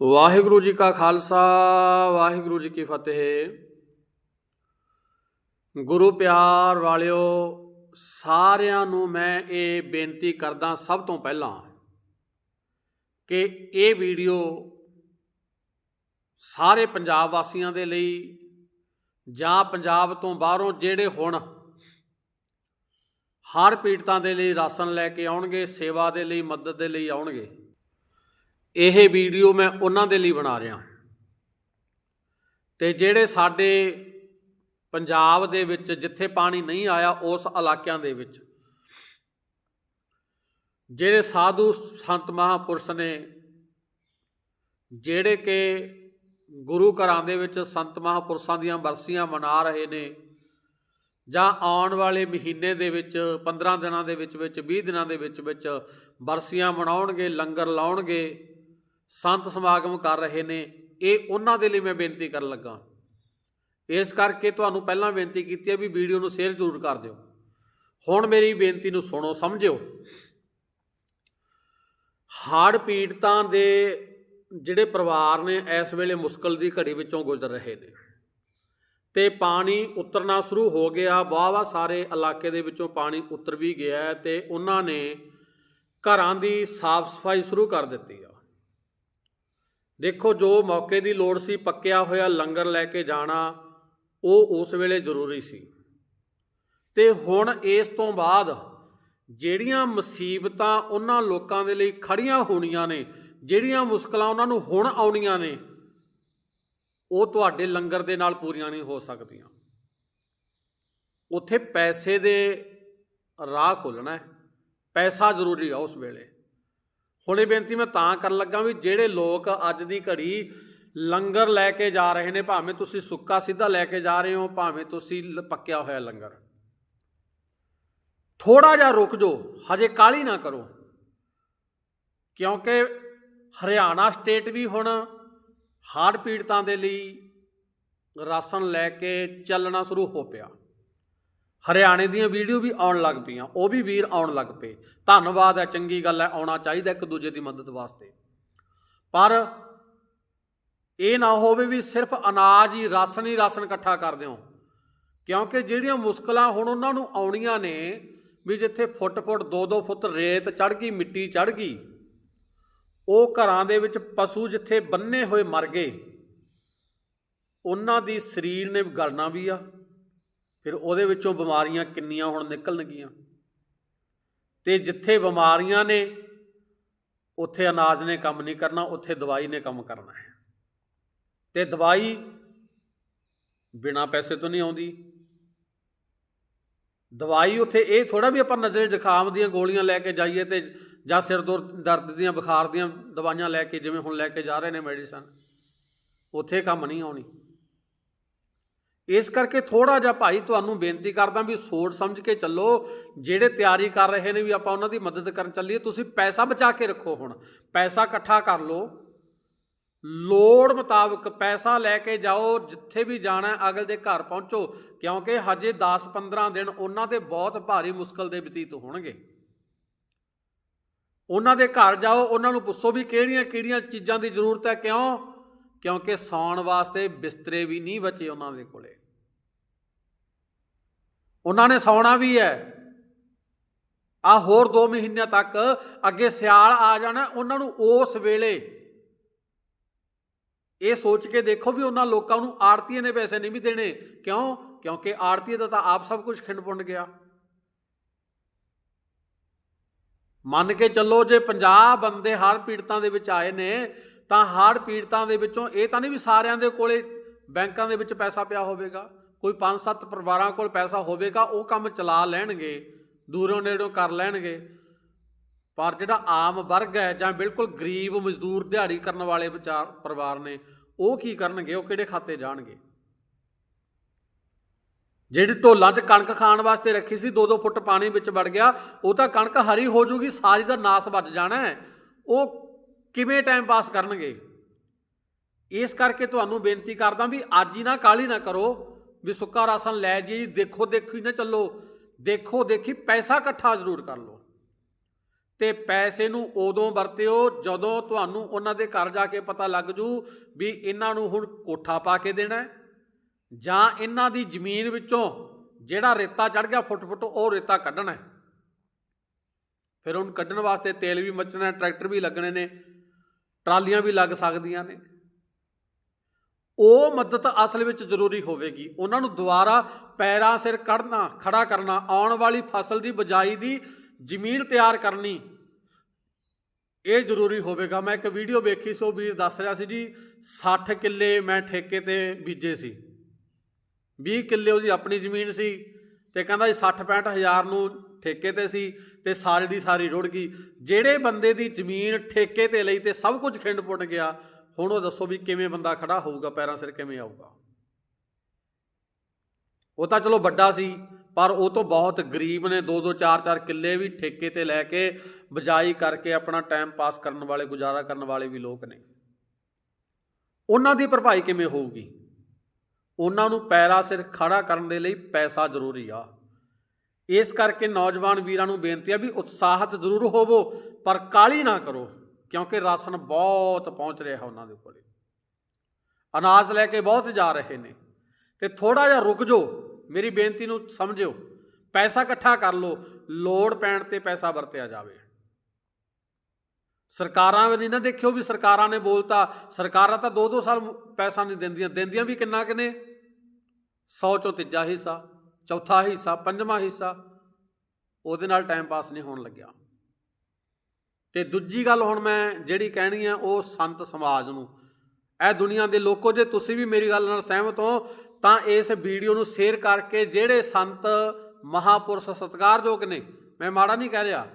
ਵਾਹਿਗੁਰੂ ਜੀ ਕਾ ਖਾਲਸਾ, ਵਾਹਿਗੁਰੂ ਜੀ ਕੀ ਫਤਿਹ। ਗੁਰੂ ਪਿਆਰ ਵਾਲਿਓ, ਸਾਰਿਆਂ ਨੂੰ ਮੈਂ ਇਹ ਬੇਨਤੀ ਕਰਦਾ ਸਭ ਤੋਂ ਪਹਿਲਾਂ ਕਿ ਇਹ ਵੀਡੀਓ ਸਾਰੇ ਪੰਜਾਬ ਵਾਸੀਆਂ ਦੇ ਲਈ ਜਾਂ ਪੰਜਾਬ ਤੋਂ ਬਾਹਰੋਂ ਜਿਹੜੇ ਹੁਣ ਹਰ ਪੀੜਤਾਂ ਦੇ ਲਈ ਰਾਸ਼ਨ ਲੈ ਕੇ ਆਉਣਗੇ, ਸੇਵਾ ਦੇ ਲਈ, ਮਦਦ ਦੇ ਲਈ ਆਉਣਗੇ ਇਹ ਵੀਡੀਓ ਮੈਂ ਉਹਨਾਂ ਦੇ ਲਈ ਬਣਾ ਰਿਹਾ। ਤੇ ਜਿਹੜੇ ਸਾਡੇ ਪੰਜਾਬ ਦੇ ਵਿੱਚ ਜਿੱਥੇ ਪਾਣੀ ਨਹੀਂ ਆਇਆ ਉਸ ਇਲਾਕਿਆਂ ਦੇ ਵਿੱਚ, ਜਿਹੜੇ ਸਾਧੂ ਸੰਤ ਮਹਾਪੁਰਸ਼ ਨੇ, ਜਿਹੜੇ ਕਿ ਗੁਰੂ ਘਰਾਂ ਦੇ ਵਿੱਚ ਸੰਤ ਮਹਾਪੁਰਸ਼ਾਂ ਦੀਆਂ ਬਰਸੀਆਂ ਮਨਾ ਰਹੇ ਨੇ, ਜਾਂ ਆਉਣ ਵਾਲੇ ਮਹੀਨੇ ਦੇ ਵਿੱਚ 15 ਦਿਨਾਂ ਦੇ ਵਿੱਚ ਵਿੱਚ 20 ਦਿਨਾਂ ਦੇ ਵਿੱਚ ਵਿੱਚ ਬਰਸੀਆਂ ਮਨਾਉਣਗੇ, ਲੰਗਰ ਲਾਉਣਗੇ ਸੰਤ ਸਮਾਗਮ ਕਰ ਰਹੇ ਨੇ, ਇਹ ਉਹਨਾਂ ਦੇ ਲਈ ਮੈਂ ਬੇਨਤੀ ਕਰਨ ਲੱਗਾ। ਇਸ ਕਰਕੇ ਤੁਹਾਨੂੰ ਪਹਿਲਾਂ ਬੇਨਤੀ ਕੀਤੀ ਹੈ ਵੀ ਵੀਡੀਓ ਨੂੰ ਸ਼ੇਅਰ ਜ਼ਰੂਰ ਕਰ ਦਿਓ। ਹੁਣ ਮੇਰੀ ਬੇਨਤੀ ਨੂੰ ਸੁਣੋ, ਸਮਝਿਓ। ਹੜ੍ਹ ਪੀੜਤਾਂ ਦੇ ਜਿਹੜੇ ਪਰਿਵਾਰ ਨੇ, ਇਸ ਵੇਲੇ ਮੁਸ਼ਕਲ ਦੀ ਘੜੀ ਵਿੱਚੋਂ ਗੁਜ਼ਰ ਰਹੇ ਨੇ। ਤੇ ਪਾਣੀ ਉਤਰਨਾ ਸ਼ੁਰੂ ਹੋ ਗਿਆ। ਵਾਹਵਾ ਸਾਰੇ ਇਲਾਕੇ ਦੇ ਵਿੱਚੋਂ ਪਾਣੀ ਉਤਰ ਵੀ ਗਿਆ ਹੈ ਤੇ ਉਹਨਾਂ ਨੇ ਘਰਾਂ ਦੀ ਸਾਫ਼ ਸਫ਼ਾਈ ਸ਼ੁਰੂ ਕਰ ਦਿੱਤੀ ਆ। ਦੇਖੋ, ਜੋ ਮੌਕੇ ਦੀ ਲੋੜ ਸੀ, ਪੱਕਿਆ ਹੋਇਆ ਲੰਗਰ ਲੈ ਕੇ ਜਾਣਾ, ਉਹ ਉਸ ਵੇਲੇ ਜ਼ਰੂਰੀ ਸੀ। ਤੇ ਹੁਣ ਇਸ ਤੋਂ ਬਾਅਦ ਜਿਹੜੀਆਂ ਮੁਸੀਬਤਾਂ ਉਹਨਾਂ ਲੋਕਾਂ ਦੇ ਲਈ ਖੜੀਆਂ ਹੋਣੀਆਂ ਨੇ, ਜਿਹੜੀਆਂ ਮੁਸ਼ਕਲਾਂ ਉਹਨਾਂ ਨੂੰ ਹੁਣ ਆਉਣੀਆਂ ਨੇ, ਉਹ ਤੁਹਾਡੇ ਲੰਗਰ ਦੇ ਨਾਲ ਪੂਰੀਆਂ ਨਹੀਂ ਹੋ ਸਕਦੀਆਂ। ਉੱਥੇ ਪੈਸੇ ਦੇ ਰਾਹ ਖੋਲਣਾ ਹੈ। ਪੈਸਾ ਜ਼ਰੂਰੀ ਆ ਉਸ ਵੇਲੇ। ਹੁਣ ਇਹ ਬੇਨਤੀ ਮੈਂ ਤਾਂ ਕਰਨ ਲੱਗਾ ਵੀ ਜਿਹੜੇ ਲੋਕ ਅੱਜ ਦੀ ਘੜੀ ਲੰਗਰ ਲੈ ਕੇ ਜਾ ਰਹੇ ਨੇ, ਭਾਵੇਂ ਤੁਸੀਂ ਸੁੱਕਾ ਸਿੱਧਾ ਲੈ ਕੇ ਜਾ ਰਹੇ ਹੋ, ਭਾਵੇਂ ਤੁਸੀਂ ਪੱਕਿਆ ਹੋਇਆ ਲੰਗਰ। ਥੋੜਾ ਜਿਹਾ ਰੁਕ ਜਾਓ ਹਜੇ ਕਾਲੀ ਨਾ ਕਰੋ। ਕਿਉਂਕਿ ਹਰਿਆਣਾ ਸਟੇਟ ਵੀ ਹੁਣ ਹੜ੍ਹ ਪੀੜਤਾਂ ਦੇ ਲਈ ਰਾਸ਼ਨ ਲੈ ਕੇ ਚੱਲਣਾ ਸ਼ੁਰੂ ਹੋ ਪਿਆ। ਹਰਿਆਣੇ ਦੀਆਂ ਵੀਡੀਓ ਵੀ ਆਉਣ ਲੱਗ ਪਈਆਂ, ਉਹ ਵੀ ਵੀਰ ਆਉਣ ਲੱਗ ਪਏ। ਧੰਨਵਾਦ ਹੈ, ਚੰਗੀ ਗੱਲ ਹੈ, ਆਉਣਾ ਚਾਹੀਦਾ ਇੱਕ ਦੂਜੇ ਦੀ ਮਦਦ ਵਾਸਤੇ। ਪਰ ਇਹ ਨਾ ਹੋਵੇ ਵੀ ਸਿਰਫ ਅਨਾਜ ਹੀ, ਰਾਸ਼ਨ ਹੀ ਰਾਸ਼ਨ ਇਕੱਠਾ ਕਰ ਦਿਓ। ਕਿਉਂਕਿ ਜਿਹੜੀਆਂ ਮੁਸ਼ਕਲਾਂ ਹੁਣ ਉਹਨਾਂ ਨੂੰ ਆਉਣੀਆਂ ਨੇ, ਵੀ ਜਿੱਥੇ ਫੁੱਟ-ਫੁੱਟ 2-2 ਫੁੱਟ ਰੇਤ ਚੜ ਗਈ, ਮਿੱਟੀ ਚੜ ਗਈ, ਉਹ ਘਰਾਂ ਦੇ ਵਿੱਚ ਪਸ਼ੂ ਜਿੱਥੇ ਬੰਨੇ ਹੋਏ ਮਰ ਗਏ, ਉਹਨਾਂ ਦੀ ਸਰੀਰ ਨੇ ਗਲਣਾ ਵੀ ਆ। ਫਿਰ ਉਹਦੇ ਵਿੱਚੋਂ ਬਿਮਾਰੀਆਂ ਕਿੰਨੀਆਂ ਹੁਣ ਨਿਕਲਣਗੀਆਂ? ਤੇ ਜਿੱਥੇ ਬਿਮਾਰੀਆਂ ਨੇ, ਉੱਥੇ ਅਨਾਜ ਨੇ ਕੰਮ ਨਹੀਂ ਕਰਨਾ, ਉੱਥੇ ਦਵਾਈ ਨੇ ਕੰਮ ਕਰਨਾ ਹੈ। ਤੇ ਦਵਾਈ ਬਿਨਾ ਪੈਸੇ ਤੋਂ ਨਹੀਂ ਆਉਂਦੀ। ਦਵਾਈ ਉੱਥੇ ਇਹ ਥੋੜਾ ਵੀ ਆਪਾਂ ਨਜ਼ਰ ਜ਼ੁਕਾਮ ਦੀਆਂ ਗੋਲੀਆਂ ਲੈ ਕੇ ਜਾਈਏ ਤੇ ਜਾਂ ਸਿਰ ਦੁਰ- ਦਰਦ ਦੀਆਂ, ਬੁਖਾਰ ਦੀਆਂ ਦਵਾਈਆਂ ਲੈ ਕੇ, ਜਿਵੇਂ ਹੁਣ ਲੈ ਕੇ ਜਾ ਰਹੇ ਨੇ ਮੈਡੀਸਨ, ਉੱਥੇ ਕੰਮ ਨਹੀਂ ਆਉਣੀ। ਇਸ ਕਰਕੇ ਥੋੜਾ ਜਿਹਾ ਭਾਈ ਤੁਹਾਨੂੰ ਬੇਨਤੀ ਕਰਦਾ ਵੀ ਸੋਚ ਸਮਝ ਕੇ ਚੱਲੋ, ਜਿਹੜੇ ਤਿਆਰੀ ਕਰ ਰਹੇ ਨੇ ਵੀ ਆਪਾਂ ਉਹਨਾਂ ਦੀ ਮਦਦ ਕਰਨ ਚੱਲੀਏ, ਤੁਸੀਂ ਪੈਸਾ ਬਚਾ ਕੇ ਰੱਖੋ ਹੁਣ, ਪੈਸਾ ਇਕੱਠਾ ਕਰ ਲਓ। ਲੋੜ ਮੁਤਾਬਕ ਪੈਸਾ ਲੈ ਕੇ ਜਾਓ, ਜਿੱਥੇ ਵੀ ਜਾਣਾ ਅਗਲ ਦੇ ਘਰ ਪਹੁੰਚੋ, ਕਿਉਂਕਿ ਹਜੇ 10-15 ਦਿਨ ਉਹਨਾਂ ਦੇ ਬਹੁਤ ਭਾਰੀ ਮੁਸ਼ਕਲ ਦੇ ਬਤੀਤ ਹੋਣਗੇ। ਉਹਨਾਂ ਦੇ ਘਰ ਜਾਓ, ਉਹਨਾਂ ਨੂੰ ਪੁੱਛੋ ਵੀ ਕਿਹੜੀਆਂ-ਕਿਹੜੀਆਂ ਚੀਜ਼ਾਂ ਦੀ ਜ਼ਰੂਰਤ ਹੈ, ਕਿਉਂ? ਕਿਉਂਕਿ ਸੌਣ ਵਾਸਤੇ ਬਿਸਤਰੇ ਵੀ ਨਹੀਂ ਬਚੇ ਉਹਨਾਂ ਦੇ ਕੋਲੇ। ਉਹਨਾਂ ਨੇ ਸੌਣਾ ਵੀ ਹੈ। ਆ ਹੋਰ 2 ਮਹੀਨਿਆਂ ਤੱਕ ਅੱਗੇ ਸਿਆਲ ਆ ਜਾਣਾ, ਉਹਨਾਂ ਨੂੰ ਉਸ ਵੇਲੇ ਇਹ ਸੋਚ ਕੇ ਦੇਖੋ ਵੀ ਉਹਨਾਂ ਲੋਕਾਂ ਨੂੰ ਆੜਤੀਏ ਨੇ ਪੈਸੇ ਨਹੀਂ ਵੀ ਦੇਣੇ। ਕਿਉਂ? ਕਿਉਂਕਿ ਆੜਤੀਏ ਦਾ ਤਾਂ ਆਪ ਸਭ ਕੁਝ ਖਿੰਡ ਪੁੰਡ ਗਿਆ। ਮੰਨ ਕੇ ਚੱਲੋ ਜੇ 50 ਬੰਦੇ ਹਰ ਪੀੜਤਾਂ ਦੇ ਵਿੱਚ ਆਏ ਨੇ ਤਾਂ ਹਰ ਪੀੜਤਾਂ ਦੇ ਵਿੱਚੋਂ ਇਹ ਤਾਂ ਨਹੀਂ ਵੀ ਸਾਰਿਆਂ ਦੇ ਕੋਲੇ ਬੈਂਕਾਂ ਦੇ ਵਿੱਚ ਪੈਸਾ ਪਿਆ ਹੋਵੇਗਾ, ਕੋਈ 5-7 ਪਰਿਵਾਰਾਂ ਕੋਲ ਪੈਸਾ ਹੋਵੇਗਾ, ਉਹ ਕੰਮ ਚਲਾ ਲੈਣਗੇ, ਦੂਰੋਂ ਨੇੜੋਂ ਕਰ ਲੈਣਗੇ। ਪਰ ਜਿਹੜਾ ਆਮ ਵਰਗ ਹੈ ਜਾਂ ਬਿਲਕੁਲ ਗਰੀਬ ਮਜ਼ਦੂਰ ਦਿਹਾੜੀ ਕਰਨ ਵਾਲੇ ਵਿਚਾਰ ਪਰਿਵਾਰ ਨੇ, ਉਹ ਕੀ ਕਰਨਗੇ? ਉਹ ਕਿਹੜੇ ਖਾਤੇ ਜਾਣਗੇ? ਜਿਹੜੀ ਢੋਲਾਂ 'ਚ ਕਣਕ ਖਾਣ ਵਾਸਤੇ ਰੱਖੀ ਸੀ 2-2 ਫੁੱਟ ਪਾਣੀ ਵਿੱਚ ਵੜ ਗਿਆ, ਉਹ ਤਾਂ ਕਣਕ ਹਰੀ ਹੋ ਜੂਗੀ, ਸਾਰੀ ਦਾ ਨਾਸ ਵੱਜ ਜਾਣਾ ਉਹ ਕਿਵੇਂ ਟਾਈਮ ਪਾਸ ਕਰਨਗੇ? ਇਸ ਕਰਕੇ ਤੁਹਾਨੂੰ ਬੇਨਤੀ ਕਰਦਾ ਵੀ ਅੱਜ ਹੀ ਨਾ ਕਾਲੀ ਨਾ ਕਰੋ ਵੀ ਸੁੱਕਾ ਰਾਸ਼ਨ ਲੈ ਜੀ, ਦੇਖੋ ਦੇਖੋ ਹੀ ਨਾ ਚੱਲੋ। ਦੇਖੋ, ਦੇਖੀ, ਪੈਸਾ ਇਕੱਠਾ ਜ਼ਰੂਰ ਕਰ ਲਓ। ਤੇ ਪੈਸੇ ਨੂੰ ਉਦੋਂ ਵਰਤਿਓ ਜਦੋਂ ਤੁਹਾਨੂੰ ਉਹਨਾਂ ਦੇ ਘਰ ਜਾ ਕੇ ਪਤਾ ਲੱਗ ਜੂ ਵੀ ਇਹਨਾਂ ਨੂੰ ਹੁਣ ਕੋਠਾ ਪਾ ਕੇ ਦੇਣਾ ਜਾਂ ਇਹਨਾਂ ਦੀ ਜ਼ਮੀਨ ਵਿੱਚੋਂ ਜਿਹੜਾ ਰੇਤਾ ਚੜ ਗਿਆ ਫੁੱਟ ਫੁੱਟ, ਉਹ ਰੇਤਾ ਕੱਢਣਾ ਫਿਰ ਉਹਨੂੰ ਕੱਢਣ ਵਾਸਤੇ ਤੇਲ ਵੀ ਮੱਚਣਾ ਟਰੈਕਟਰ ਵੀ ਲੱਗਣੇ ਨੇ। ਟਰਾਲੀਆਂ ਵੀ ਲੱਗ ਸਕਦੀਆਂ ਨੇ। ਉਹ ਮਦਦ ਅਸਲ ਵਿੱਚ ਜ਼ਰੂਰੀ ਹੋਵੇਗੀ। ਉਹਨਾਂ ਨੂੰ ਦੁਬਾਰਾ ਪੈਰਾਂ ਸਿਰ ਕੱਢਣਾ, ਖੜਾ ਕਰਨਾ, ਆਉਣ ਵਾਲੀ ਫਸਲ ਦੀ ਬਜਾਈ ਦੀ ਜ਼ਮੀਨ ਤਿਆਰ ਕਰਨੀ, ਇਹ ਜ਼ਰੂਰੀ ਹੋਵੇਗਾ। ਮੈਂ ਇੱਕ ਵੀਡੀਓ ਵੇਖੀ ਸੋ ਵੀਰ ਦੱਸ ਰਿਹਾ ਸੀ ਜੀ 60 ਕਿੱਲੇ ਮੈਂ ਠੇਕੇ ਤੇ ਬੀਜੇ ਸੀ। 20 ਕਿੱਲੇ ਉਹਦੀ ਆਪਣੀ ਜ਼ਮੀਨ ਸੀ ਤੇ ਕਹਿੰਦਾ ਜੀ 60 65 ਹਜ਼ਾਰ ਨੂੰ ਠੇਕੇ ਤੇ ਸੀ ਤੇ ਸਾਰੀ ਦੀ ਸਾਰੀ ਰੁੜ ਗਈ। ਜਿਹੜੇ ਬੰਦੇ ਦੀ ਜ਼ਮੀਨ ਠੇਕੇ ਤੇ ਲਈ ਤੇ ਸਭ ਕੁਝ ਖਿੰਡ ਪੁੱਟ ਗਿਆ, ਹੁਣ ਉਹ ਦੱਸੋ ਵੀ ਕਿਵੇਂ ਬੰਦਾ ਖੜਾ ਹੋਊਗਾ, ਪੈਰਾਂ ਸਿਰ ਕਿਵੇਂ ਆਊਗਾ? ਉਹ ਤਾਂ ਚਲੋ ਵੱਡਾ ਸੀ, ਪਰ ਉਹ ਤੋਂ ਬਹੁਤ ਗਰੀਬ ਨੇ। 2-2 4-4 ਕਿੱਲੇ ਵੀ ਠੇਕੇ ਤੇ ਲੈ ਕੇ ਬਜਾਈ ਕਰਕੇ ਆਪਣਾ ਟਾਈਮ ਪਾਸ ਕਰਨ ਵਾਲੇ, ਗੁਜ਼ਾਰਾ ਕਰਨ ਵਾਲੇ ਵੀ ਲੋਕ ਨੇ। ਉਹਨਾਂ ਦੀ ਭਰਪਾਈ ਕਿਵੇਂ ਹੋਊਗੀ? ਉਹਨਾਂ ਨੂੰ ਪੈਰਾਂ ਸਿਰ ਖੜਾ ਕਰਨ ਦੇ ਲਈ ਪੈਸਾ ਜ਼ਰੂਰੀ ਆ। ਇਸ ਕਰਕੇ ਨੌਜਵਾਨ ਵੀਰਾਂ ਨੂੰ ਬੇਨਤੀ ਆ ਵੀ ਉਤਸ਼ਾਹਤ ਜ਼ਰੂਰ ਹੋਵੋ, ਪਰ ਕਾਲੀ ਨਾ ਕਰੋ, ਕਿਉਂਕਿ ਰਾਸ਼ਨ ਬਹੁਤ ਪਹੁੰਚ ਰਿਹਾ ਉਹਨਾਂ ਦੇ ਕੋਲੇ। ਅਨਾਜ ਲੈ ਕੇ ਬਹੁਤ ਜਾ ਰਹੇ ਨੇ। ਤੇ ਥੋੜਾ ਜਿਹਾ ਰੁਕ ਜਾਓ, ਮੇਰੀ ਬੇਨਤੀ ਨੂੰ ਸਮਝਿਓ, ਪੈਸਾ ਇਕੱਠਾ ਕਰ ਲਓ, ਲੋੜ ਪੈਣ ਤੇ ਪੈਸਾ ਵਰਤਿਆ ਜਾਵੇ। ਸਰਕਾਰਾਂ ਵੀ ਨਹੀਂ ਨਾ ਦੇਖਿਓ ਵੀ ਸਰਕਾਰਾਂ ਨੇ ਬੋਲਤਾ, ਸਰਕਾਰਾਂ ਤਾਂ 2-2 ਸਾਲ ਪੈਸਾ ਨਹੀਂ ਦਿੰਦੀਆਂ ਦਿੰਦੀਆਂ ਵੀ ਕਿੰਨਾ ਕਿਨੇ 100 ਚੋਂ ਤੀਜਾ ਹਿੱਸਾ। ਚੌਥਾ ਹਿੱਸਾ, ਪੰਜਵਾਂ ਹਿੱਸਾ, ਉਹਦੇ ਨਾਲ ਟਾਈਮ ਪਾਸ ਨਹੀਂ ਹੋਣ ਲੱਗਿਆ। ਤੇ ਦੂਜੀ ਗੱਲ ਹੁਣ ਮੈਂ ਜਿਹੜੀ ਕਹਿਣੀ ਆ, ਉਹ ਸੰਤ ਸਮਾਜ ਨੂੰ। ਇਹ ਦੁਨੀਆ ਦੇ ਲੋਕੋ, ਜੇ ਤੁਸੀਂ ਵੀ ਮੇਰੀ ਗੱਲ ਨਾਲ ਸਹਿਮਤ ਹੋ, ਤਾਂ ਇਸ ਵੀਡੀਓ ਨੂੰ ਸ਼ੇਅਰ ਕਰਕੇ ਜਿਹੜੇ ਸੰਤ ਮਹਾਪੁਰਸ਼ ਸਤਿਕਾਰਯੋਗ ਨੇ, ਮੈਂ ਮਾੜਾ ਨਹੀਂ ਕਹਿ ਰਿਹਾ,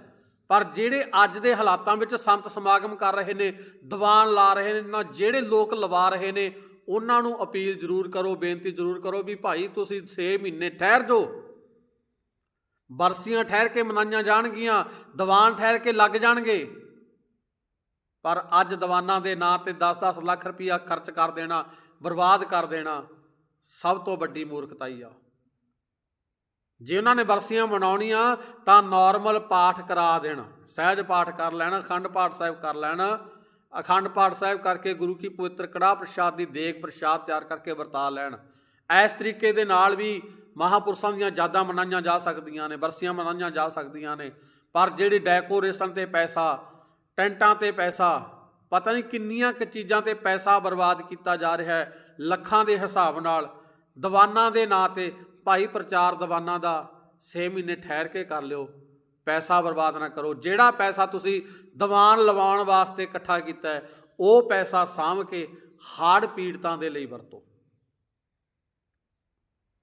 ਪਰ ਜਿਹੜੇ ਅੱਜ ਦੇ ਹਾਲਾਤਾਂ ਵਿੱਚ ਸੰਤ ਸਮਾਗਮ ਕਰ ਰਹੇ ਨੇ, ਦੀਵਾਨ ਲਾ ਰਹੇ ਨੇ, ਨਾ ਜਿਹੜੇ ਲੋਕ ਲਵਾ ਰਹੇ ਨੇ ਉਹਨਾਂ ਨੂੰ ਅਪੀਲ ਜ਼ਰੂਰ ਕਰੋ, ਬੇਨਤੀ ਜ਼ਰੂਰ ਕਰੋ ਵੀ ਭਾਈ ਤੁਸੀਂ 6 ਮਹੀਨੇ ਠਹਿਰ ਜਾਓ। ਬਰਸੀਆਂ ਠਹਿਰ ਕੇ ਮਨਾਈਆਂ ਜਾਣਗੀਆਂ, ਦੀਵਾਨ ਠਹਿਰ ਕੇ ਲੱਗ ਜਾਣਗੇ। ਪਰ ਅੱਜ ਦੀਵਾਨਾਂ ਦੇ ਨਾਂ ਤੇ 10-10 ਲੱਖ ਰੁਪਇਆ ਖਰਚ ਕਰ ਦੇਣਾ, ਬਰਬਾਦ ਕਰ ਦੇਣਾ, ਸਭ ਤੋਂ ਵੱਡੀ ਮੂਰਖਤਾ ਹੀ ਆ। ਜੇ ਉਹਨਾਂ ਨੇ ਬਰਸੀਆਂ ਮਨਾਉਣੀਆਂ, ਤਾਂ ਨਾਰਮਲ ਪਾਠ ਕਰਾ ਦੇਣ, ਸਹਿਜ ਪਾਠ ਕਰ ਲੈਣ, ਅਖੰਡ ਪਾਠ ਸਾਹਿਬ ਕਰ ਲੈਣ ਅਖੰਡ ਪਾਠ ਸਾਹਿਬ ਕਰਕੇ ਗੁਰੂ ਕੀ ਪਵਿੱਤਰ ਕੜਾਹ ਪ੍ਰਸ਼ਾਦ ਦੀ ਦੇਗ ਪ੍ਰਸ਼ਾਦ ਤਿਆਰ ਕਰਕੇ ਵਰਤਾ ਲੈਣ। ਇਸ ਤਰੀਕੇ ਦੇ ਨਾਲ ਵੀ ਮਹਾਪੁਰਸ਼ਾਂ ਦੀਆਂ ਯਾਦਾਂ ਮਨਾਈਆਂ ਜਾ ਸਕਦੀਆਂ ਨੇ, ਬਰਸੀਆਂ ਮਨਾਈਆਂ ਜਾ ਸਕਦੀਆਂ ਨੇ। ਪਰ ਜਿਹੜੀ ਡੈਕੋਰੇਸ਼ਨ ਤੇ ਪੈਸਾ, ਟੈਂਟਾਂ ਤੇ ਪੈਸਾ, ਪਤਾ ਨਹੀਂ ਕਿੰਨੀਆਂ ਕੁ ਚੀਜ਼ਾਂ ਤੇ ਪੈਸਾ ਬਰਬਾਦ ਕੀਤਾ ਜਾ ਰਿਹਾ ਹੈ, ਲੱਖਾਂ ਦੇ ਹਿਸਾਬ ਨਾਲ, ਦੀਵਾਨਾਂ ਦੇ ਨਾਂ ਤੇ ਭਾਈ ਪ੍ਰਚਾਰ ਦੀਵਾਨਾਂ ਦਾ 6 ਮਹੀਨੇ ਠਹਿਰ ਕੇ ਕਰ ਲਿਓ। ਪੈਸਾ ਬਰਬਾਦ ਨਾ ਕਰੋ। ਜਿਹੜਾ ਪੈਸਾ ਤੁਸੀਂ ਦੀਵਾਨ ਲਵਾਉਣ ਵਾਸਤੇ ਇਕੱਠਾ ਕੀਤਾ ਹੈ, ਉਹ ਪੈਸਾ ਸਾਂਭ ਕੇ ਹਾਰਡ ਪੀੜਤਾਂ ਦੇ ਲਈ ਵਰਤੋ।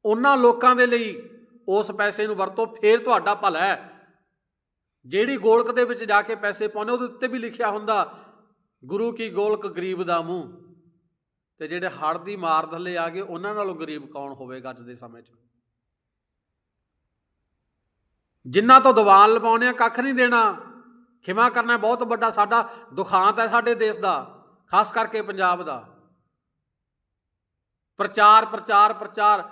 ਉਹਨਾਂ ਲੋਕਾਂ ਦੇ ਲਈ ਉਸ ਪੈਸੇ ਨੂੰ ਵਰਤੋ। ਫੇਰ ਤੁਹਾਡਾ ਭਲਾ ਹੈ। ਜਿਹੜੀ ਗੋਲਕ ਦੇ ਵਿੱਚ ਜਾ ਕੇ ਪੈਸੇ ਪਾਉਣੇ ਉਹਦੇ ਉੱਤੇ ਵੀ ਲਿਖਿਆ ਹੁੰਦਾ, ਗੁਰੂ ਕੀ ਗੋਲਕ ਗਰੀਬ ਦਾ ਮੂੰਹ। ਤੇ ਜਿਹੜੇ ਹੜ ਦੀ ਮਾਰ ਥੱਲੇ ਆ ਗਏ, ਉਹਨਾਂ ਨਾਲੋਂ ਗਰੀਬ ਕੌਣ ਹੋਵੇਗਾ ਅੱਜ ਦੇ ਸਮੇਂ 'ਚ? ਜਿਨ੍ਹਾਂ ਤੋਂ ਦੀਵਾਨ ਲਵਾਉਣੇ ਆ, ਕੱਖ ਨਹੀਂ ਦੇਣਾ। ਖਿਮਾ ਕਰਨਾ ਬਹੁਤ ਵੱਡਾ ਸਾਡਾ ਦੁਖਾਂਤ ਹੈ ਸਾਡੇ ਦੇਸ਼ ਦਾ, ਖਾਸ ਕਰਕੇ ਪੰਜਾਬ ਦਾ। ਪ੍ਰਚਾਰ ਪ੍ਰਚਾਰ ਪ੍ਰਚਾਰ,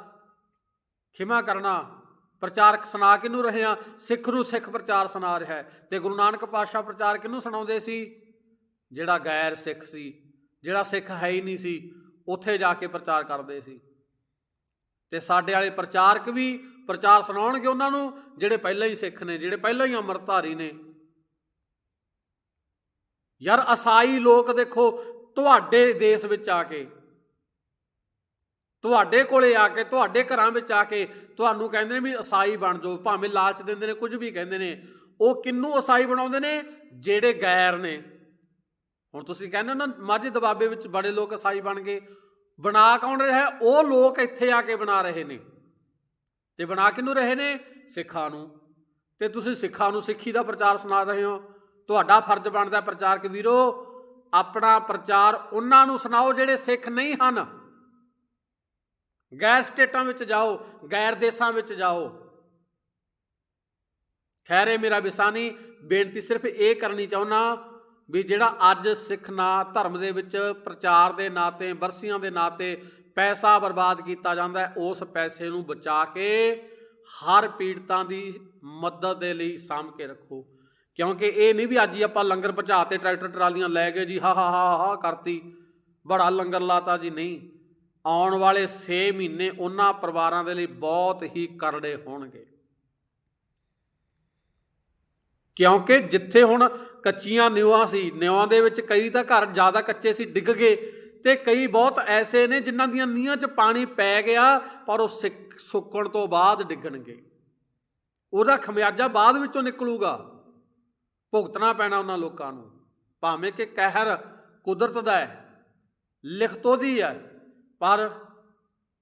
ਖਿਮਾ ਕਰਨਾ। ਪ੍ਰਚਾਰਕ ਸੁਣਾ ਕਿਹਨੂੰ ਰਹੇ ਆ? ਸਿੱਖ ਨੂੰ ਸਿੱਖ ਪ੍ਰਚਾਰ ਸੁਣਾ ਰਿਹਾ ਹੈ। ਤੇ ਗੁਰੂ ਨਾਨਕ ਪਾਤਸ਼ਾਹ ਪ੍ਰਚਾਰ ਕਿਹਨੂੰ ਸੁਣਾਉਂਦੇ ਸੀ? ਜਿਹੜਾ ਗੈਰ ਸਿੱਖ ਸੀ, ਜਿਹੜਾ ਸਿੱਖ ਹੈ ਹੀ ਨਹੀਂ ਸੀ, ਉੱਥੇ ਜਾ ਕੇ ਪ੍ਰਚਾਰ ਕਰਦੇ ਸੀ। ਤੇ ਸਾਡੇ ਵਾਲੇ ਪ੍ਰਚਾਰਕ ਵੀ ਪ੍ਰਚਾਰ ਸੁਣਾਉਣਗੇ ਉਹਨਾਂ ਨੂੰ, ਜਿਹੜੇ ਪਹਿਲਾਂ ਹੀ ਸਿੱਖ ਨੇ, ਜਿਹੜੇ ਪਹਿਲਾਂ ਹੀ ਅੰਮ੍ਰਿਤਧਾਰੀ ਨੇ। ਯਾਰ ਅਸਾਈ ਲੋਕ ਦੇਖੋ, ਤੁਹਾਡੇ ਦੇਸ਼ ਵਿੱਚ ਆ ਕੇ, ਤੁਹਾਡੇ ਕੋਲੇ ਆ ਕੇ, ਤੁਹਾਡੇ ਘਰਾਂ ਵਿੱਚ ਆ ਕੇ ਤੁਹਾਨੂੰ ਕਹਿੰਦੇ ਨੇ ਵੀ ਈਸਾਈ ਬਣ ਜਾਓ, ਭਾਵੇਂ ਲਾਲਚ ਦਿੰਦੇ ਨੇ, ਕੁਝ ਵੀ ਕਹਿੰਦੇ ਨੇ। ਉਹ ਕਿੰਨੂੰ ਈਸਾਈ ਬਣਾਉਂਦੇ ਨੇ? ਜਿਹੜੇ ਗੈਰ ਨੇ। ਹੁਣ ਤੁਸੀਂ ਕਹਿੰਦੇ ਹੋ ਨਾ, ਮਾਝੇ ਦਬਾਬੇ ਵਿੱਚ ਬੜੇ ਲੋਕ ਈਸਾਈ ਬਣ ਗਏ। ਬਣਾ ਕੌਣ ਰਿਹਾ? ਉਹ ਲੋਕ ਇੱਥੇ ਆ ਕੇ ਬਣਾ ਰਹੇ ਨੇ। ਤੇ ਬਣਾ ਕਿਹਨੂੰ ਰਹੇ ਨੇ? ਸਿੱਖਾਂ ਨੂੰ। ਤੇ ਤੁਸੀਂ ਸਿੱਖਾਂ ਨੂੰ ਸਿੱਖੀ ਦਾ ਪ੍ਰਚਾਰ ਸੁਣਾ ਰਹੇ ਹੋ। ਤੁਹਾਡਾ ਫਰਜ਼ ਬਣਦਾ ਪ੍ਰਚਾਰਕ ਵੀਰੋ, ਆਪਣਾ ਪ੍ਰਚਾਰ ਉਹਨਾਂ ਨੂੰ ਸੁਣਾਓ ਜਿਹੜੇ ਸਿੱਖ ਨਹੀਂ ਹਨ। ਗੈਰ ਸਟੇਟਾਂ ਵਿੱਚ ਜਾਓ, ਗੈਰ ਦੇਸ਼ਾਂ ਵਿੱਚ ਜਾਓ। ਖੈਰੇ ਮੇਰਾ ਵਿਸਾਨੀ ਬੇਨਤੀ ਸਿਰਫ ਇਹ ਕਰਨੀ ਚਾਹੁੰਨਾ ਵੀ ਜਿਹੜਾ ਅੱਜ ਸਿੱਖ ਨਾ ਧਰਮ ਦੇ ਵਿੱਚ ਪ੍ਰਚਾਰ ਦੇ ਨਾਂ ਤੇ ਬਰਸੀਆਂ ਦੇ ਨਾਂ ਤੇ ਪੈਸਾ ਬਰਬਾਦ ਕੀਤਾ ਜਾਂਦਾ ਹੈ, ਉਸ ਪੈਸੇ ਨੂੰ ਬਚਾ ਕੇ ਹਰ ਪੀੜਤਾਂ ਦੀ ਮਦਦ ਦੇ ਲਈ ਸਾਂਭ ਕੇ ਰੱਖੋ। ਕਿਉਂਕਿ ਇਹ ਨਹੀਂ ਵੀ ਅੱਜ ਹੀ ਆਪਾਂ ਲੰਗਰ ਪਹੁੰਚਾ ਤੇ ਟਰੈਕਟਰ ਟਰਾਲੀਆਂ ਲੈ ਗਏ ਜੀ, ਹਾ ਹਾ ਹਾ ਹਾ ਕਰਤੀ, ਬੜਾ ਲੰਗਰ ਲਾਤਾ ਜੀ, ਨਹੀਂ। ਆਉਣ ਵਾਲੇ 6 ਮਹੀਨੇ ਉਹਨਾਂ ਪਰਿਵਾਰਾਂ ਦੇ ਲਈ ਬਹੁਤ ਹੀ ਕਰੜੇ ਹੋਣਗੇ। ਕਿਉਂਕਿ ਜਿੱਥੇ ਹੁਣ ਕੱਚੀਆਂ ਨਿਵਾਂ ਸੀ ਨਿਵਾਂ ਦੇ ਵਿੱਚ ਕਈ ਤਾਂ ਘਰ ਜ਼ਿਆਦਾ ਕੱਚੇ ਸੀ, ਡਿੱਗ ਗਏ। ਤੇ ਕਈ ਬਹੁਤ ਐਸੇ ਨੇ ਜਿਨ੍ਹਾਂ ਦੀਆਂ ਨੀਹਾਂ 'ਚ ਪਾਣੀ ਪੈ ਗਿਆ, ਪਰ ਉਹ ਸਿੱਕ- ਸੁੱਕਣ ਤੋਂ ਬਾਅਦ ਡਿੱਗਣਗੇ। ਉਹਦਾ ਖਮਿਆਜਾ ਬਾਅਦ ਵਿੱਚੋਂ ਨਿਕਲੂਗਾ। ਭੁਗਤਣਾ ਪੈਣਾ ਉਹਨਾਂ ਲੋਕਾਂ ਨੂੰ। ਭਾਵੇਂ ਕਿ ਕਹਿਰ ਕੁਦਰਤ ਦਾ ਹੈ, ਲਿਖਤ ਉਹਦੀ ਹੈ, ਪਰ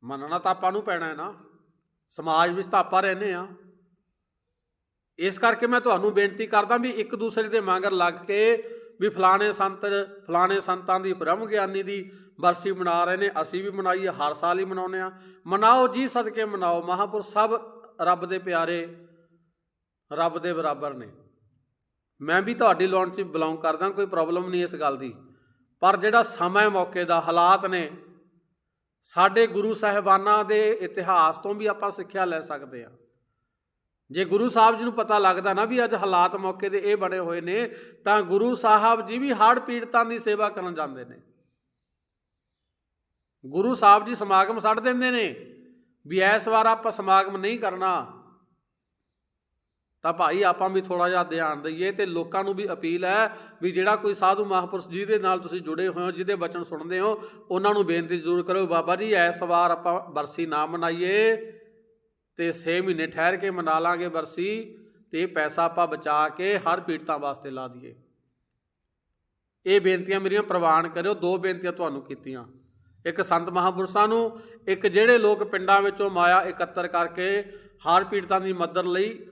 ਮੰਨਣਾ ਤਾਂ ਆਪਾਂ ਨੂੰ ਪੈਣਾ ਹੈ ਨਾ। ਸਮਾਜ ਵਿੱਚ ਤਾਂ ਆਪਾਂ ਰਹਿੰਦੇ ਆ ਇਸ ਕਰਕੇ ਮੈਂ ਤੁਹਾਨੂੰ ਬੇਨਤੀ ਕਰਦਾ ਵੀ ਇੱਕ ਦੂਸਰੇ ਦੇ ਮਗਰ ਲੱਗ ਕੇ ਵੀ ਫਲਾਣੇ ਸੰਤ ਫਲਾਣੇ ਸੰਤਾਂ ਦੀ ਬ੍ਰਹਮ ਗਿਆਨੀ ਦੀ ਬਰਸੀ ਮਨਾ ਰਹੇ ਨੇ, ਅਸੀਂ ਵੀ ਮਨਾਈਏ ਹਰ ਸਾਲ ਹੀ ਮਨਾਉਂਦੇ ਆ ਮਨਾਓ ਜੀ ਸਦਕੇ ਮਨਾਓ, ਮਹਾਪੁਰਖ ਸਭ ਰੱਬ ਦੇ ਪਿਆਰੇ, ਰੱਬ ਦੇ ਬਰਾਬਰ ਨੇ। ਮੈਂ ਵੀ ਤੁਹਾਡੀ ਲੋਨ 'ਚ ਬਿਲੋਂਗ ਕਰਦਾ, ਕੋਈ ਪ੍ਰੋਬਲਮ ਨਹੀਂ ਇਸ ਗੱਲ ਦੀ। ਪਰ ਜਿਹੜਾ ਸਮਾਂ ਮੌਕੇ ਦਾ, ਹਾਲਾਤ ਨੇ, ਸਾਡੇ ਗੁਰੂ ਸਾਹਿਬਾਨਾਂ ਦੇ ਇਤਿਹਾਸ ਤੋਂ ਵੀ ਆਪਾਂ ਸਿੱਖਿਆ ਲੈ ਸਕਦੇ ਹਾਂ। ਜੇ ਗੁਰੂ ਸਾਹਿਬ ਜੀ ਨੂੰ ਪਤਾ ਲੱਗਦਾ ਨਾ ਵੀ ਅੱਜ ਹਾਲਾਤ ਮੌਕੇ ਦੇ ਇਹ ਬਣੇ ਹੋਏ ਨੇ, ਤਾਂ ਗੁਰੂ ਸਾਹਿਬ ਜੀ ਵੀ ਹੜ੍ਹ ਪੀੜਤਾਂ ਦੀ ਸੇਵਾ ਕਰਨ ਜਾਂਦੇ ਨੇ। ਗੁਰੂ ਸਾਹਿਬ ਜੀ ਸਮਾਗਮ ਛੱਡ ਦਿੰਦੇ ਨੇ ਵੀ ਇਸ ਵਾਰ ਆਪਾਂ ਸਮਾਗਮ ਨਹੀਂ ਕਰਨਾ। ਤਾਂ ਭਾਈ ਆਪਾਂ ਵੀ ਥੋੜਾ ਜਿਹਾ ਧਿਆਨ ਦਈਏ ਤੇ ਲੋਕਾਂ ਨੂੰ ਵੀ ਅਪੀਲ ਹੈ ਵੀ ਜਿਹੜਾ ਕੋਈ ਸਾਧੂ ਮਹਾਂਪੁਰਸ਼ ਜੀ ਦੇ ਨਾਲ ਤੁਸੀਂ ਜੁੜੇ ਹੋਏ ਹੋ, ਜਿਹਦੇ ਬਚਨ ਸੁਣਦੇ ਹੋ, ਉਹਨਾਂ ਨੂੰ ਬੇਨਤੀ ਜ਼ਰੂਰ ਕਰੋ ਬਾਬਾ ਜੀ ਇਸ ਵਾਰ ਆਪਾਂ ਬਰਸੀ ਨਾ ਮਨਾਈਏ। ਤੇ 6 ਮਹੀਨੇ ਠਹਿਰ ਕੇ ਮਨਾ ਲਾਂਗੇ ਬਰਸੀ ਤੇ ਪੈਸਾ ਆਪਾਂ ਬਚਾ ਕੇ ਹਰ ਪੀੜਤਾਂ ਵਾਸਤੇ ਲਾ ਦਈਏ। ਇਹ ਬੇਨਤੀਆਂ ਮੇਰੀਆਂ ਪ੍ਰਵਾਨ ਕਰਿਓ, ਦੋ ਬੇਨਤੀਆਂ ਤੁਹਾਨੂੰ ਕੀਤੀਆਂ। ਇੱਕ ਸੰਤ ਮਹਾਂਪੁਰਸ਼ਾਂ ਨੂੰ, ਇੱਕ ਜਿਹੜੇ ਲੋਕ ਪਿੰਡਾਂ ਵਿੱਚੋਂ ਮਾਇਆ ਇਕੱਤਰ ਕਰਕੇ ਹਰ ਪੀੜਤਾਂ ਦੀ ਮਦਦ ਲਈ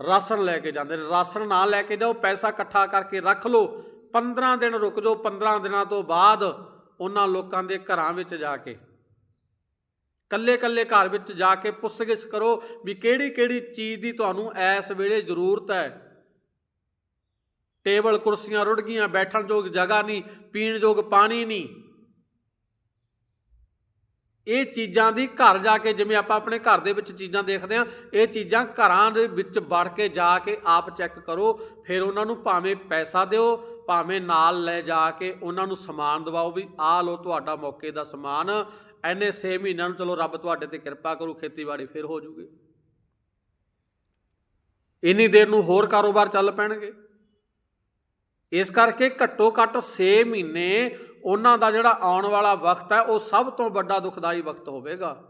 ਰਾਸ਼ਨ ਲੈ ਕੇ ਜਾਂਦੇ ਨੇ। ਰਾਸ਼ਨ ਨਾ ਲੈ ਕੇ ਜਾਓ, ਪੈਸਾ ਇਕੱਠਾ ਕਰਕੇ ਰੱਖ ਲਓ। 15 ਦਿਨ ਰੁਕ ਜਾਓ 15 ਦਿਨਾਂ ਤੋਂ ਬਾਅਦ ਉਹਨਾਂ ਲੋਕਾਂ ਦੇ ਘਰਾਂ ਵਿੱਚ ਜਾ ਕੇ। ਕੱਲੇ ਕੱਲੇ ਘਰ ਵਿੱਚ ਜਾ ਕੇ ਪੁੱਛਗਿੱਛ ਕਰੋ ਵੀ ਕਿਹੜੀ ਕਿਹੜੀ ਚੀਜ਼ ਦੀ ਤੁਹਾਨੂੰ ਇਸ ਵੇਲੇ ਜ਼ਰੂਰਤ ਹੈ। ਟੇਬਲ ਕੁਰਸੀਆਂ ਰੁੜ ਗਈਆਂ, ਬੈਠਣ ਯੋਗ ਜਗ੍ਹਾ ਨਹੀਂ, ਪੀਣ ਯੋਗ ਪਾਣੀ ਨਹੀਂ। ਇਹ ਚੀਜ਼ਾਂ ਦੀ ਘਰ ਜਾ ਕੇ ਜਿਵੇਂ ਆਪਾਂ ਆਪਣੇ ਘਰ ਦੇ ਵਿੱਚ ਚੀਜ਼ਾਂ ਦੇਖਦੇ ਆ ਇਹ ਚੀਜ਼ਾਂ ਘਰਾਂ ਦੇ ਵਿੱਚ ਵੜ ਕੇ ਜਾ ਕੇ ਆਪ ਚੈੱਕ ਕਰੋ, ਫਿਰ ਉਹਨਾਂ ਨੂੰ ਭਾਵੇਂ ਪੈਸਾ ਦਿਓ, ਭਾਵੇਂ ਨਾਲ ਲੈ ਜਾ ਕੇ ਉਹਨਾਂ ਨੂੰ ਸਮਾਨ ਦਿਵਾਓ ਵੀ ਆ ਲਓ ਤੁਹਾਡਾ ਮੌਕੇ ਦਾ ਸਮਾਨ ਐਨੇ 6 ਮਹੀਨਿਆਂ ਨੂੰ ਚਲੋ ਰੱਬ ਤੁਹਾਡੇ ਤੇ ਕਿਰਪਾ ਕਰੂ, ਖੇਤੀਬਾੜੀ ਫਿਰ ਹੋ ਜੂਗੀ। ਇੰਨੀ ਦੇਰ ਨੂੰ ਹੋਰ ਕਾਰੋਬਾਰ ਚੱਲ ਪੈਣਗੇ। ਇਸ ਕਰਕੇ ਘੱਟੋ ਘੱਟ 6 ਮਹੀਨੇ ਉਹਨਾਂ ਦਾ ਜਿਹੜਾ ਆਉਣ ਵਾਲਾ ਵਕਤ ਹੈ, ਉਹ ਸਭ ਤੋਂ ਵੱਡਾ ਦੁਖਦਾਈ ਵਕਤ ਹੋਵੇਗਾ।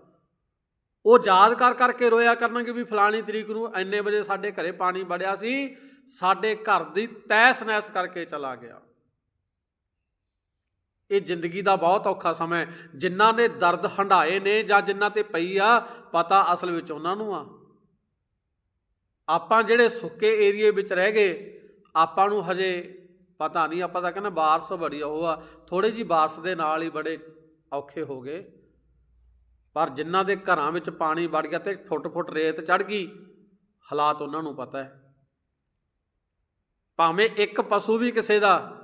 ਉਹ ਯਾਦ ਕਰ ਕਰਕੇ ਰੋਇਆ ਕਰਨਗੇ ਵੀ ਫਲਾਣੀ ਤਰੀਕ ਨੂੰ ਐਨੇ ਵਜੇ ਸਾਡੇ ਘਰੇ ਪਾਣੀ ਵੜਿਆ ਸੀ, ਸਾਡੇ ਘਰ ਦੀ ਤੈਸ ਨੈਸ ਕਰਕੇ ਚਲਾ ਗਿਆ। ਇਹ ਜ਼ਿੰਦਗੀ ਦਾ ਬਹੁਤ ਔਖਾ ਸਮਾਂ ਹੈ। ਜਿਨ੍ਹਾਂ ਨੇ ਦਰਦ ਹੰਡਾਏ ਨੇ ਜਾਂ ਜਿਨ੍ਹਾਂ ਤੇ ਪਈ ਆ, ਪਤਾ ਅਸਲ ਵਿੱਚ ਉਹਨਾਂ ਨੂੰ ਆ। ਆਪਾਂ ਜਿਹੜੇ ਸੁੱਕੇ ਏਰੀਏ ਵਿੱਚ ਰਹਿ ਗਏ, ਆਪਾਂ ਨੂੰ ਹਜੇ ਪਤਾ ਨਹੀਂ, ਆਪਾਂ ਤਾਂ ਕਹਿੰਦੇ ਬਾਰਸ ਬੜੀ ਉਹ ਆ। ਥੋੜੀ ਜੀ ਬਾਰਸ ਦੇ ਨਾਲ ਹੀ ਬੜੇ ਔਖੇ ਹੋ ਗਏ। ਪਰ ਜਿਨ੍ਹਾਂ ਦੇ ਘਰਾਂ ਵਿੱਚ ਪਾਣੀ ਵੜ ਗਿਆ ਤੇ ਫੁੱਟ ਫੁੱਟ ਰੇਤ ਚੜ ਗਈ, ਹਾਲਾਤ ਉਹਨਾਂ ਨੂੰ ਪਤਾ ਹੈ। ਭਾਵੇਂ ਇੱਕ ਪਸ਼ੂ ਵੀ ਕਿਸੇ ਦਾ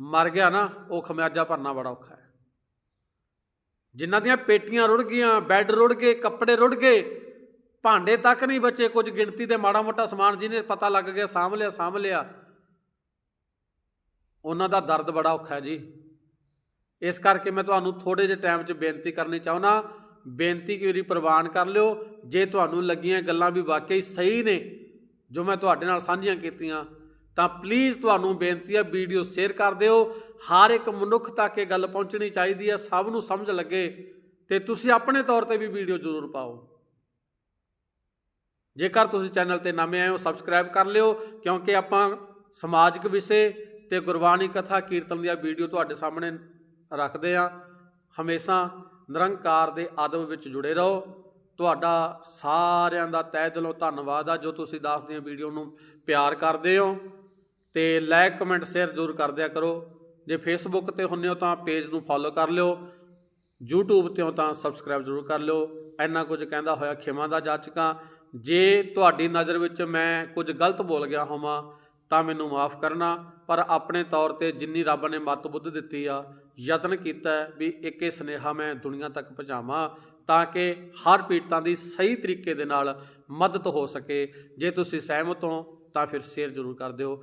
ਮਰ ਗਿਆ ਨਾ, ਉਹ ਖਮਿਆਜਾ ਭਰਨਾ ਬੜਾ ਔਖਾ ਹੈ। ਜਿਨ੍ਹਾਂ ਦੀਆਂ ਪੇਟੀਆਂ ਰੁੜ ਗਈਆਂ, ਬੈੱਡ ਰੁੜ ਗਏ, ਕੱਪੜੇ ਰੁੜ ਗਏ, ਭਾਂਡੇ ਤੱਕ ਨਹੀਂ ਬਚੇ, ਕੁਝ ਗਿਣਤੀ ਦੇ ਮਾੜਾ ਮੋਟਾ ਸਮਾਨ ਜਿਹਨੇ ਪਤਾ ਲੱਗ ਗਿਆ, ਸਾਂਭ ਲਿਆ ਸਾਂਭ ਲਿਆ। ਉਹਨਾਂ ਦਾ ਦਰਦ ਬੜਾ ਔਖਾ ਹੈ ਜੀ। ਇਸ ਕਰਕੇ ਮੈਂ ਤੁਹਾਨੂੰ ਥੋੜੇ ਜਿਹੇ ਟਾਈਮ 'ਚ ਬੇਨਤੀ ਕਰਨੀ ਚਾਹੁੰਦਾ, ਬੇਨਤੀ ਕੀ ਮੇਰੀ ਪ੍ਰਵਾਨ ਕਰ ਲਿਓ। ਜੇ ਤੁਹਾਨੂੰ ਲੱਗੀਆਂ ਗੱਲਾਂ ਵੀ ਵਾਕਈ ਸਹੀ ਨੇ, ਜੋ ਮੈਂ ਤੁਹਾਡੇ ਨਾਲ ਸਾਂਝੀਆਂ ਕੀਤੀਆਂ ਤਾਂ ਪਲੀਜ਼ ਤੁਹਾਨੂੰ ਬੇਨਤੀ ਹੈ ਵੀਡੀਓ ਸ਼ੇਅਰ ਕਰ ਦਿਓ। ਹਰ ਇੱਕ ਮਨੁੱਖ ਤੱਕ ਇਹ ਗੱਲ ਪਹੁੰਚਣੀ ਚਾਹੀਦੀ ਹੈ, ਸਭ ਨੂੰ ਸਮਝ ਲੱਗੇ ਤੇ ਤੁਸੀਂ ਆਪਣੇ ਤੌਰ ਤੇ ਵੀ ਵੀਡੀਓ ਜ਼ਰੂਰ ਪਾਓ। ਜੇਕਰ ਤੁਸੀਂ ਚੈਨਲ ਤੇ ਨਵੇਂ ਆਏ ਹੋ ਸਬਸਕ੍ਰਾਈਬ ਕਰ ਲਿਓ, ਕਿਉਂਕਿ ਆਪਾਂ ਸਮਾਜਿਕ ਵਿਸ਼ੇ ਤੇ ਗੁਰਬਾਣੀ ਕਥਾ ਕੀਰਤਨ ਦੀਆਂ ਵੀਡੀਓ ਤੁਹਾਡੇ ਸਾਹਮਣੇ ਰੱਖਦੇ ਆ ਹਮੇਸ਼ਾ ਨਿਰੰਕਾਰ ਦੇ ਆਦਮ ਵਿੱਚ ਜੁੜੇ ਰਹੋ। ਤੁਹਾਡਾ ਸਾਰਿਆਂ ਦਾ ਤਹਿ ਦਿਲੋਂ ਧੰਨਵਾਦ ਆ ਜੋ ਤੁਸੀਂ ਦਾਸ ਦੀਆਂ ਵੀਡੀਓ ਨੂੰ ਪਿਆਰ ਕਰਦੇ ਹੋ। ਤੇ ਲਾਈਕ ਕਮੈਂਟ ਸ਼ੇਅਰ ਜ਼ਰੂਰ ਕਰ ਦਿਆ ਕਰੋ। ਜੇ ਫੇਸਬੁੱਕ ਤੇ ਹੁੰਨੇ ਹੋ ਤਾਂ ਪੇਜ ਨੂੰ ਫੋਲੋ ਕਰ ਲਿਓ। YouTube ਤੇ ਹੋ ਤਾਂ ਸਬਸਕ੍ਰਾਈਬ ਜ਼ਰੂਰ ਕਰ ਲਿਓ। ਇੰਨਾ ਕੁਝ ਕਹਿੰਦਾ ਹੋਇਆ ਖਿਮਾ ਦਾ ਜਾਚਕਾਂ। ਜੇ ਤੁਹਾਡੀ ਨਜ਼ਰ ਵਿੱਚ ਮੈਂ ਕੁਝ ਗਲਤ ਬੋਲ ਗਿਆ ਹੋਵਾਂ, ਤਾਂ ਮੈਨੂੰ ਮਾਫ ਕਰਨਾ। ਪਰ ਆਪਣੇ ਤੌਰ ਤੇ ਜਿੰਨੀ ਰੱਬ ਨੇ ਮਤ ਬੁੱਧ ਦਿੱਤੀ ਆ, ਯਤਨ ਕੀਤਾ ਵੀ ਇੱਕ ਇਹ ਸੁਨੇਹਾ ਮੈਂ ਦੁਨੀਆ ਤੱਕ ਪਹੁੰਚਾਵਾਂ, ਤਾਂ ਕਿ ਹਰ ਪੀੜਤਾਂ ਦੀ ਸਹੀ ਤਰੀਕੇ ਦੇ ਨਾਲ ਮਦਦ ਹੋ ਸਕੇ। ਜੇ ਤੁਸੀਂ ਸਹਿਮਤ ਹੋ, ਤਾਂ ਫਿਰ ਸ਼ੇਅਰ ਜ਼ਰੂਰ ਕਰ ਦਿਓ।